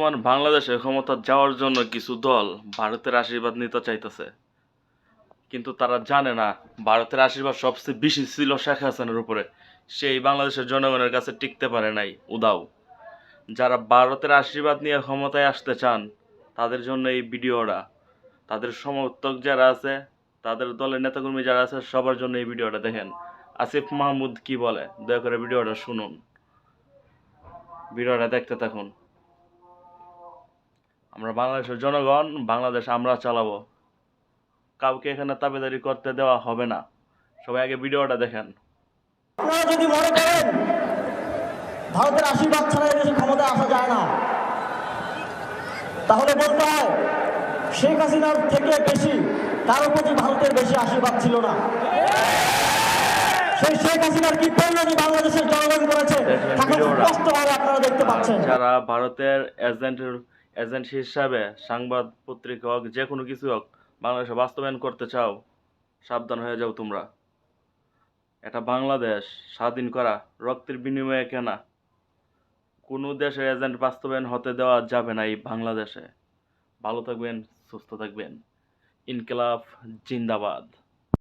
বর্তমান বাংলাদেশে ক্ষমতা যাওয়ার জন্য কিছু দল ভারতের আশীর্বাদ নিতে চাইতেছে। কিন্তু তারা জানে না, ভারতের আশীর্বাদ সবচেয়ে বেশি ছিল শেখ হাসিনার উপরে। সেই বাংলাদেশের জনগণের কাছে টিকতে পারে নাই, উদাও। যারা ভারতের আশীর্বাদ নিয়ে ক্ষমতায় আসতে চান, তাদের জন্য এই ভিডিওটা, তাদের সমর্থক যারা আছে, তাদের দলের নেতাকর্মী যারা আছে, সবার জন্য এই ভিডিওটা দেখেন। আসিফ মাহমুদ কি বলে? দয়া করে ভিডিওটা শুনুন। ভিডিওটা দেখতে থাকুন। আমরা বাংলাদেশের জনগণ বাংলাদেশ আমরা চালাবো। কাউকে এখানে তাবেদারি করতে দেওয়া হবে না। সবাই আগে ভিডিওটা দেখেন। আপনারা যদি মনে করেন ভারতের আশীর্বাদ ছাড়া এদেশে ক্ষমতায় আসা যায় না তাহলে বলতে হয় শেখ হাসিনার থেকে বেশি তার প্রতি ভারতের বেশি আশীর্বাদ ছিল না। সেই শেখ হাসিনার কি পরিণতি বাংলাদেশের জনগণ করেছে স্পষ্টভাবে আপনারা দেখতে পাচ্ছেন। যারা ভারতের এজেন্টের এজেন্ট হিসাবে সংবাদ পত্রিকা হোক, যে কোনো কিছু হোক, বাংলাদেশে বাস্তবায়ন করতে চাও, সাবধান হয়ে যাও তোমরা। এটা বাংলাদেশ, স্বাধীন করা, রক্তের বিনিময়ে কেনা। কোনো দেশের এজেন্ট বাস্তবায়ন হতে দেওয়া যাবে না এই বাংলাদেশে। ভালো থাকবেন, সুস্থ থাকবেন। ইনকিলাব, জিন্দাবাদ।